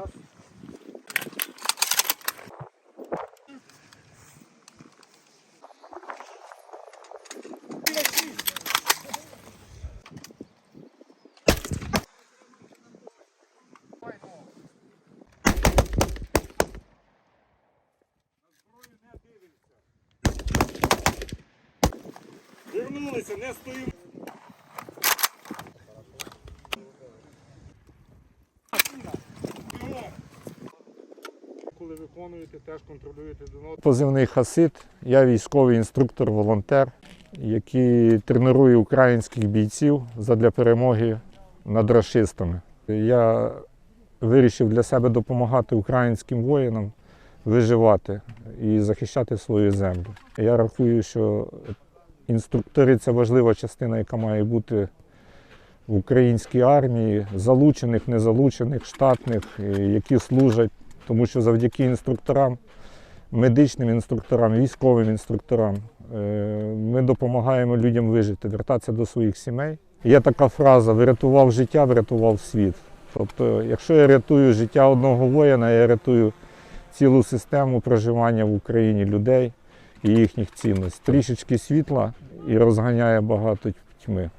Раз. Вернулися, не стоїмо. Коли виконуєте, теж контролюєте до. Позивний Хасид, я військовий інструктор-волонтер, який тренує українських бійців задля перемоги над рашистами. Я вирішив для себе допомагати українським воїнам виживати і захищати свою землю. Я рахую, що інструктори це важлива частина, яка має бути в українській армії, залучених, незалучених, штатних, е, які служать, тому що завдяки інструкторам медичним інструкторам, військовим інструкторам. Е, Ми допомагаємо людям вижити, вертатися до своїх сімей. Є така фраза врятував життя, врятував світ. Тобто, якщо я рятую життя одного воїна, я рятую цілу систему проживання в Україні людей і їхніх цінностей. Трішечки світла і розганяє багато тьми.